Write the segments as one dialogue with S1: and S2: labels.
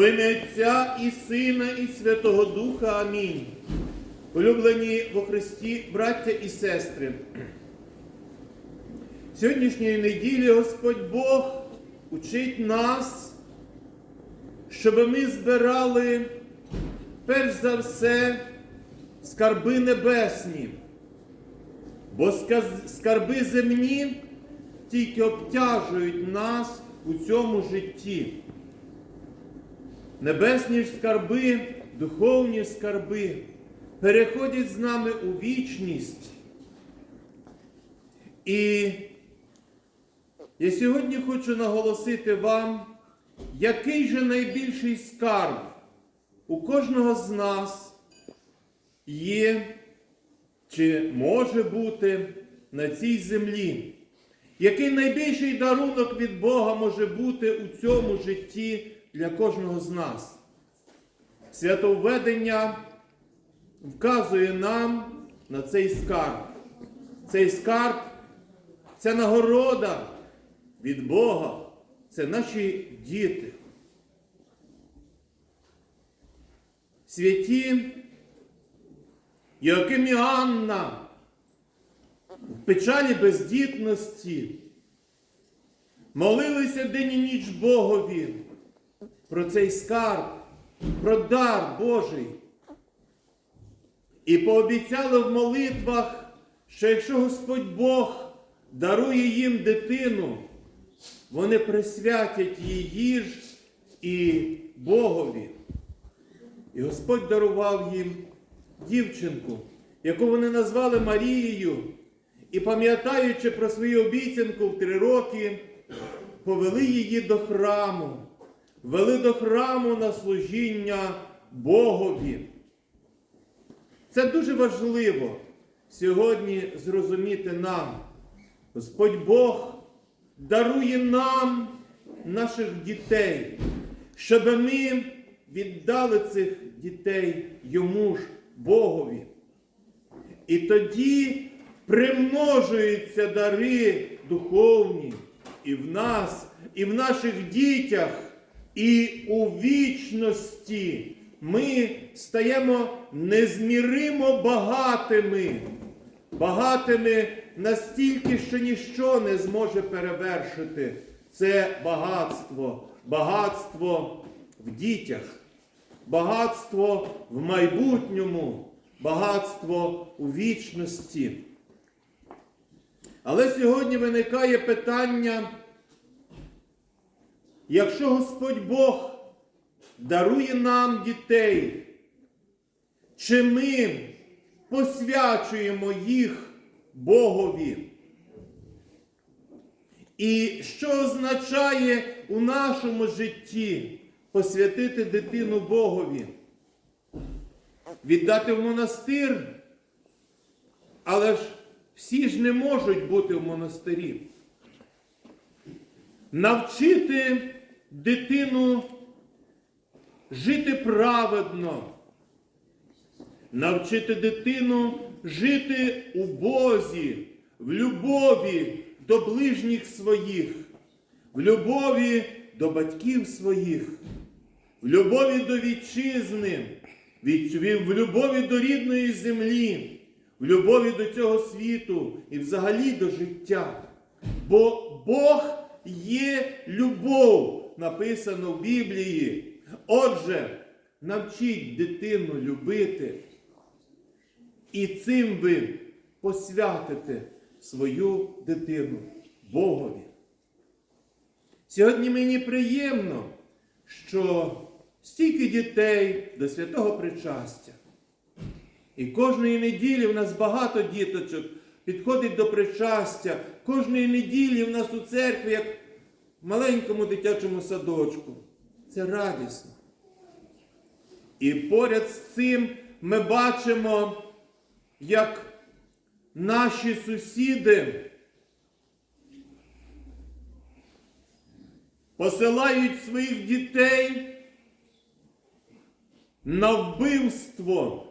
S1: Во ім'я Отця і Сина, і Святого Духа. Амінь. Улюблені во Христі, браття і сестри. Сьогоднішньої неділі Господь Бог учить нас, щоб ми збирали перш за все скарби небесні, бо скарби земні тільки обтяжують нас у цьому житті. Небесні ж скарби, духовні скарби переходять з нами у вічність. І я сьогодні хочу наголосити вам, який же найбільший скарб у кожного з нас є чи може бути на цій землі. Який найбільший дарунок від Бога може бути у цьому житті для кожного з нас? Святовведення вказує нам на цей скарб. Цей скарб це нагорода від Бога, це наші діти. Святі Йоаким і Анна в печалі бездітності молилися день і ніч Богові про цей скарб, про дар Божий. І пообіцяли в молитвах, що якщо Господь Бог дарує їм дитину, вони присвятять її ж і Богові. І Господь дарував їм дівчинку, яку вони назвали Марією, і, пам'ятаючи про свою обіцянку в три роки, повели її до храму, вели до храму на служіння Богові. Це дуже важливо сьогодні зрозуміти нам. Господь Бог дарує нам наших дітей, щоб ми віддали цих дітей йому ж Богові. І тоді примножуються дари духовні і в нас, і в наших дітях, і у вічності ми стаємо незміримо багатими, багатими настільки, що ніщо не зможе перевершити. Це багатство, багатство в дітях, багатство в майбутньому, багатство у вічності. Але сьогодні виникає питання, якщо Господь Бог дарує нам дітей, чи ми посвячуємо їх Богові? І що означає у нашому житті посвятити дитину Богові? Віддати в монастир? Але ж всі ж не можуть бути в монастирі. Навчити дитину жити праведно, навчити дитину жити у Бозі, в любові до ближніх своїх, в любові до батьків своїх, в любові до вітчизни, в любові до рідної землі, в любові до цього світу і взагалі до життя. Бо Бог є любов, написано в Біблії. Отже, навчіть дитину любити, і цим ви посвятите свою дитину Богові. Сьогодні мені приємно, що стільки дітей до святого причастя. І кожної неділі в нас багато діточок підходить до причастя. Кожної неділі в нас у церкві, як маленькому дитячому садочку. Це радісно. І поряд з цим ми бачимо, як наші сусіди посилають своїх дітей на вбивство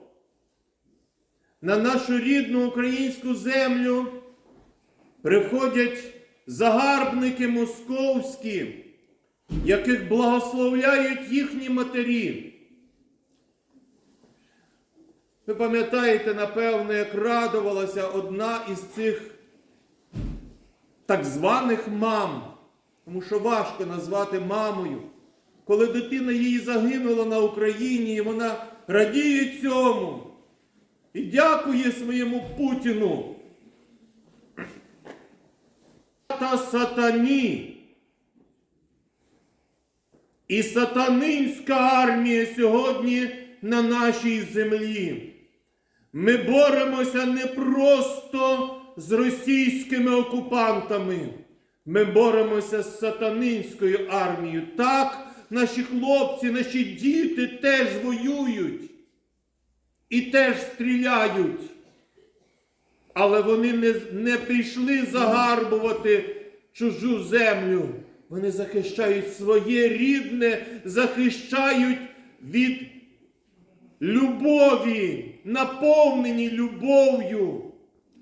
S1: на нашу рідну українську землю приходять загарбники московські яких благословляють їхні матері. Ви пам'ятаєте, напевно, як радувалася одна із цих так званих мам, тому що важко назвати мамою, коли дитина її загинула на Україні, і вона радіє цьому і дякує своєму Путіну. Та сатані. І сатанинська армія сьогодні на нашій землі. Ми боремося не просто з російськими окупантами. Ми боремося з сатанинською армією. Так, наші хлопці, наші діти теж воюють і теж стріляють. Але вони не, не прийшли загарбувати чужу землю. Вони захищають своє рідне, захищають від любові, наповнені любов'ю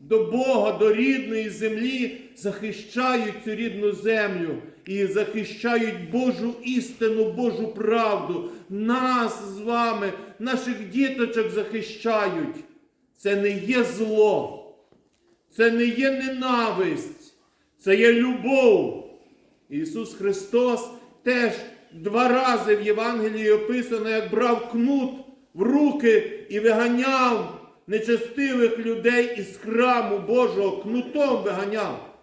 S1: до Бога, до рідної землі, захищають цю рідну землю і захищають Божу істину, Божу правду. Нас з вами, наших діточок захищають. Це не є зло, це не є ненависть, це є любов. Ісус Христос теж два рази в Євангелії описано, як брав кнут в руки і виганяв нечестивих людей із храму Божого, кнутом виганяв.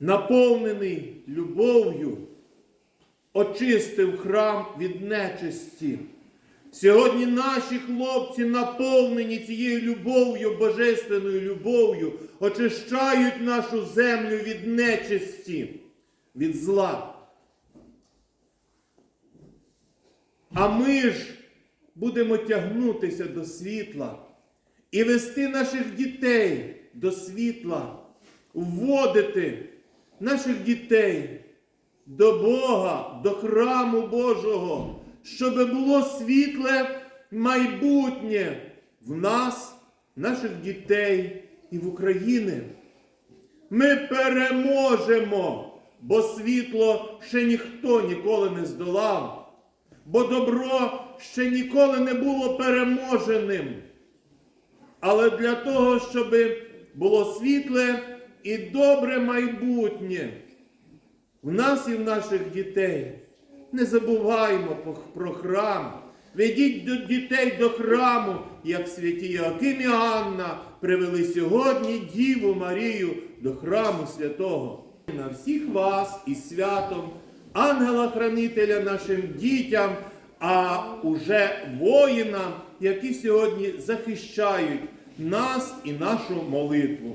S1: Наповнений любов'ю, очистив храм від нечисті. Сьогодні наші хлопці наповнені цією любов'ю, божественною любов'ю, очищають нашу землю від нечисті, від зла. А ми ж будемо тягнутися до світла і вести наших дітей до світла, вводити наших дітей до Бога, до храму Божого, щоб було світле майбутнє в нас, наших дітей і в Україні. Ми переможемо, бо світло ще ніхто ніколи не здолав бо добро ще ніколи не було переможеним. Але для того, щоб було світле і добре майбутнє в нас і в наших дітей, не забуваймо про храм. Ведіть до дітей до храму, як святі Яким і Анна привели сьогодні Діву Марію до храму святого. На всіх вас із святом ангела-хранителя нашим дітям, а уже воїнам, які сьогодні захищають нас і нашу молитву.